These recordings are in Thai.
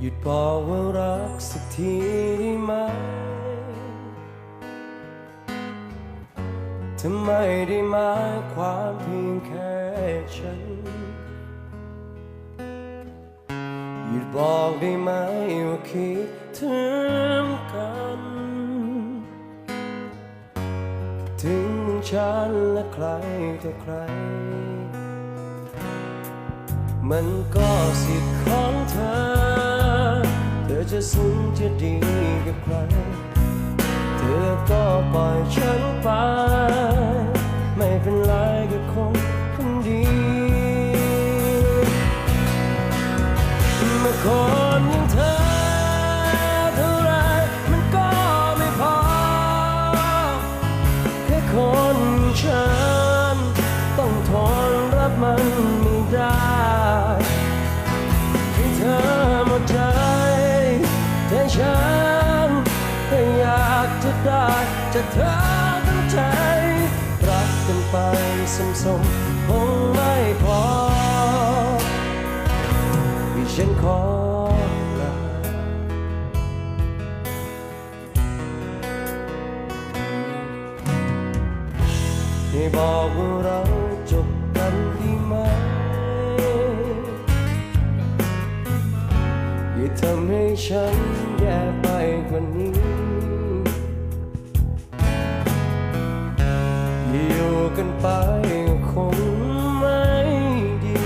หยุดบอกว่ารักสักทีได้ไหม ทำไมได้มาความเพียงแค่ฉัน หยุดบอกได้ไหมว่าคิดถึงกัน ฉันและใครต่อใคร มันก็สิทธิ์ของเธอ เธอจะสุขจะดีกับใคร เธอก็ปล่อยฉันไป ไม่เป็นไรกับคนคนดีมื่อคนอ จากเธอทั้งใจ รักกันไปสมๆคงไม่พอที่ฉันขอลาให้บอกว่าเราจบกันดีไหมอย่าทำให้ฉันแย่ไปกว่านี้ ไปคงไม่ดี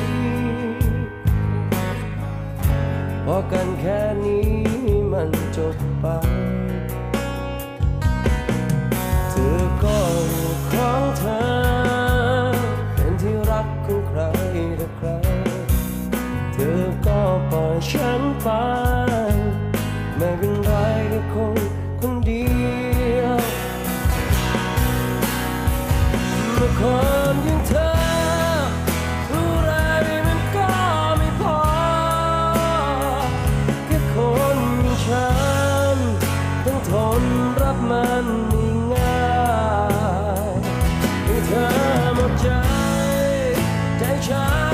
พอกันแค่นี้มันจบไป เธอก็ของเธอ เป็นที่รักของใครต่ใคร เธอก็ปล่อยฉันไป คนอย่างเธอรู้อะไรมันก็ไม่พอแค่คนอย่างฉันต้องทนรับมันไม่ง่ายให้เธอหมดใจใจฉัน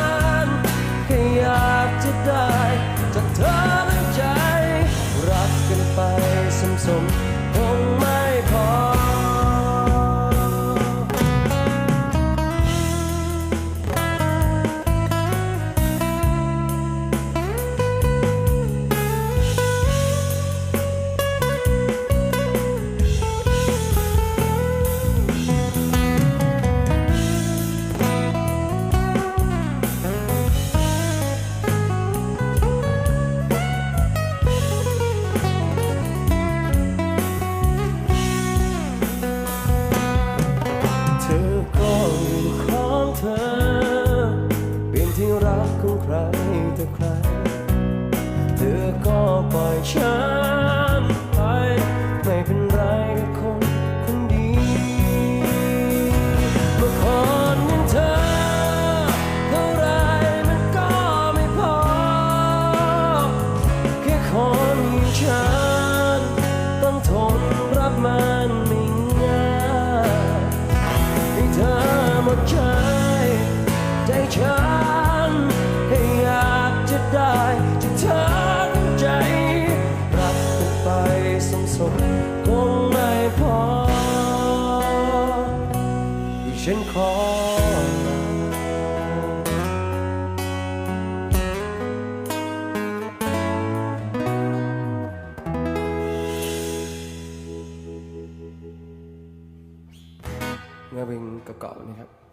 ฉันขอลาเงาเพลงเก่าๆนี่ครับ